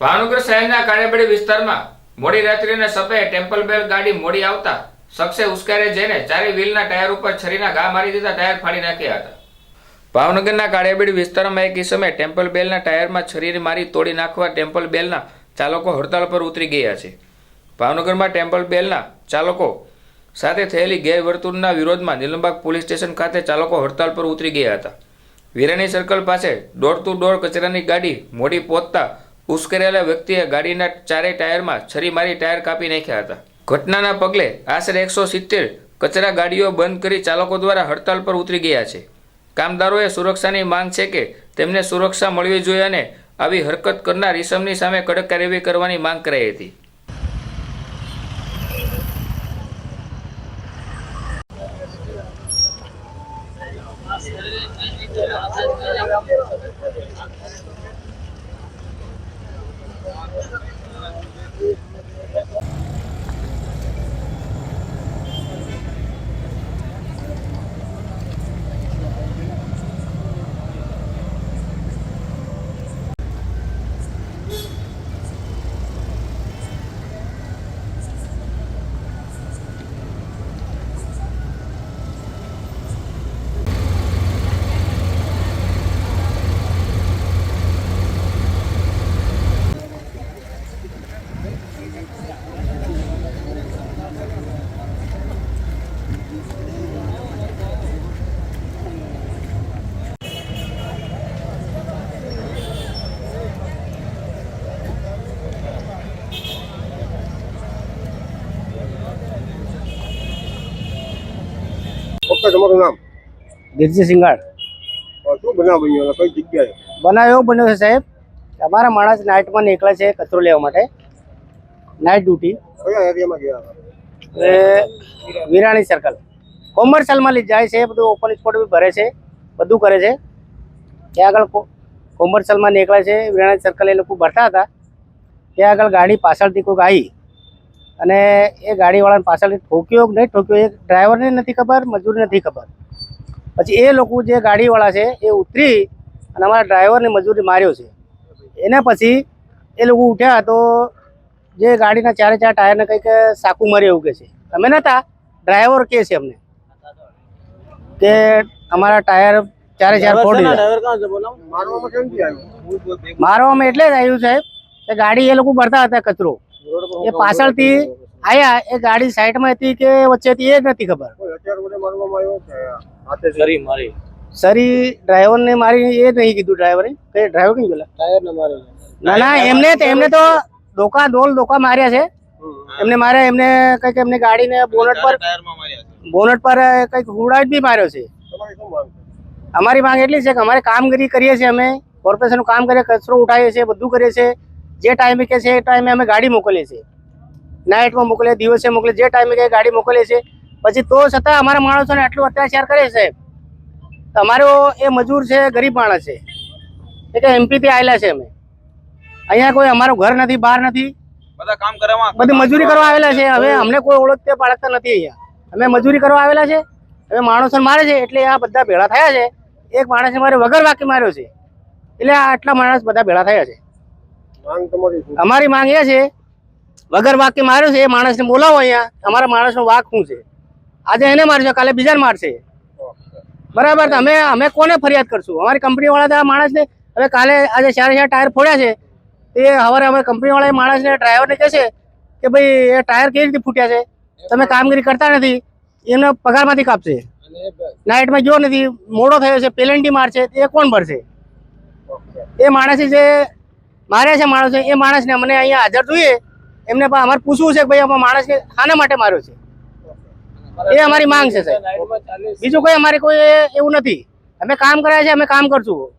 ભાવનગર શહેરના કાળેબડી વિસ્તારમાં મોડી રાત્રિના સપે ટેમ્પલ બેલ ગાડી મોડી આવતા શખ્સે ઉશ્કેરે જઈને ચારે વ્હીલના ટાયર ઉપર છરીના ઘા મારી દીધા, ટાયર ફાડી નાખ્યા હતા. ભાવનગરના કાળિયાબીડ વિસ્તારમાં એક કિસમે ટેમ્પલ બેલના ટાયરમાં છરી મારી તોડી નાખવા ટેમ્પલ બેલના ચાલકો હડતાલ પર ઉતરી ગયા છે. ભાવનગરમાં ટેમ્પલ બેલના ચાલકો સાથે થયેલી ગેરવર્તુળના વિરોધમાં નીલમબાગ પોલીસ સ્ટેશન ખાતે ચાલકો હડતાલ પર ઉતરી ગયા હતા. વિરાણી સર્કલ પાસે ડોર ટુ ડોર કચરાની ગાડી મોડી પહોંચતા ઉશ્કેરેલા વ્યક્તિએ ગાડીના ચારેય ટાયરમાં છરી મારી ટાયર કાપી નાખ્યા હતા. ઘટનાના પગલે આશરે એકસો સિત્તેર કચરા ગાડીઓ બંધ કરી ચાલકો દ્વારા હડતાલ પર ઉતરી ગયા છે. કામદારોએ સુરક્ષાની માંગ છે કે તેમને સુરક્ષા મળવી જોઈએ અને આવી હરકત કરનાર ઇસમની સામે કડક કાર્યવાહી કરવાની માંગ કરાઈ હતી. તમારું નામ? દિલજી સિંગાડ. શું બનાવ બન્યો કઈ જગ્યાએ? બનાવ એવો બન્યો છે સાહેબ. અમારા માણસ નાઇટમાં નીકળે છે કચરો લેવા માટે. નાઇટ ડ્યુટી કયા એરિયામાં ગયા એ વિરાણી સર્કલ કોમર્શિયલમાં લઈ જાય છે બધું ઓપન સ્પોટ બી ભરે છે બધું કરે છે. ત્યાં આગળ કોમર્શિયલમાં નીકળે છે વિરાણી સર્કલ એ લોકો ભરતા હતા. ત્યાં આગળ ગાડી પાછળથી કોઈક આવી. અને એ ગાડીવાળાને પાછળથી ઠોક્યો કે નહીં ઠોક્યો એ ડ્રાઈવરને નથી ખબર મજૂરને નથી ખબર. પછી એ લોકો જે ગાડીવાળા છે એ ઉતરી અને અમારા ડ્રાઈવરને મજૂરી માર્યો છે. એના પછી એ લોકો ઉઠ્યા તો જે ગાડીના ચારે ચાર ટાયરને કંઈક સાકું મારી એવું કે છે. અમે નહોતા ડ્રાઈવર કે છે અમને કે અમારા ટાયર ચારે ચાર ફોડી મારવામાં એટલે જ આવ્યું સાહેબ કે ગાડી એ લોકો ભરતા હતા કચરો. એ પાછળથી આયા એ ગાડી સાઈડમાં હતી કે વચ્ચે હતી એ જ નથી ખબર? સરી મારી. સરી ડ્રાઈવરને મારી એ નહીં કીધું ડ્રાઈવરે. કઈ ડ્રાઈવર ટાયર મારી ના ના એમને એમને તો ધોકા ડોલ ધોકા માર્યા છે. એમને માર્યા એમને કંઈક એમને ગાડીને બોનટ પર બોનટ પર કંઈક હુડાટ બી માર્યો છે. તમારી શું માંગ છે? અમારી માંગ એટલી છે કે અમારે કામગીરી કરીએ છીએ અમે. કોર્પોરેશનનું કામ કરીએ કચરો ઉઠાવીએ છીએ બધું કરીએ છીએ. જે ટાઈમે કે છે એ ટાઈમે અમે ગાડી મોકલીએ છીએ. નાઇટમાં મોકલે દિવસે મોકલે જે ટાઈમે કે ગાડી મોકલીએ છીએ. પછી તો છતાં અમારા માણસોને આટલું અત્યાચાર કરે છે. તમારો એ મજૂર છે ગરીબ માણસ છે. એ કે એમપીથી આવેલા છે અમે. અહીંયા કોઈ અમારું ઘર નથી બહાર નથી. બધા કામ કરવામાં બધી મજૂરી કરવા આવેલા છે. હવે અમને કોઈ ઓળખતે પાળખતા નથી અહીંયા. અમે મજૂરી કરવા આવેલા છે. હવે માણસોને મારે છે એટલે આ બધા ભેળા થયા છે. એક માણસે મારે વગર વાકી માર્યો છે. એટલે આ આટલા માણસ બધા ભેળા થયા છે. અમારી માંગ એ છે વગર વાક્ય માર્યો છે એ માણસને બોલાવો અહીંયા. અમારા માણસનો વાક શું છે? આજે એને મારશે કાલે બીજાને મારશે. બરાબર અમે અમે કોને ફરિયાદ કરશું? અમારી કંપની વાળા તો આ માણસને હવે કાલે આજે ચારે ચાર ટાયર ફોડ્યા છે. તે હવે અમે કંપની વાળા એ માણસને ડ્રાઈવરને કહેશે કે ભાઈ એ ટાયર કેવી રીતે ફૂટ્યા છે? તમે કામગીરી કરતા નથી. એમને પગારમાંથી કાપશે. નાઇટમાં ગયો નથી. મોડો થયો છે પેલેન્ટી મારશે. એ કોણ ભરશે? એ માણસે જે માર્યા છે માણસો એ માણસને મને અહીંયા હાજર જોઈએ. એમને પણ અમારે પૂછવું છે કે ભાઈ અમારા માણસને શાના માટે માર્યો છે? એ અમારી માંગ છે સાહેબ. બીજું કોઈ અમારે કોઈ એવું નથી. અમે કામ કર્યા છે અમે કામ કરશું.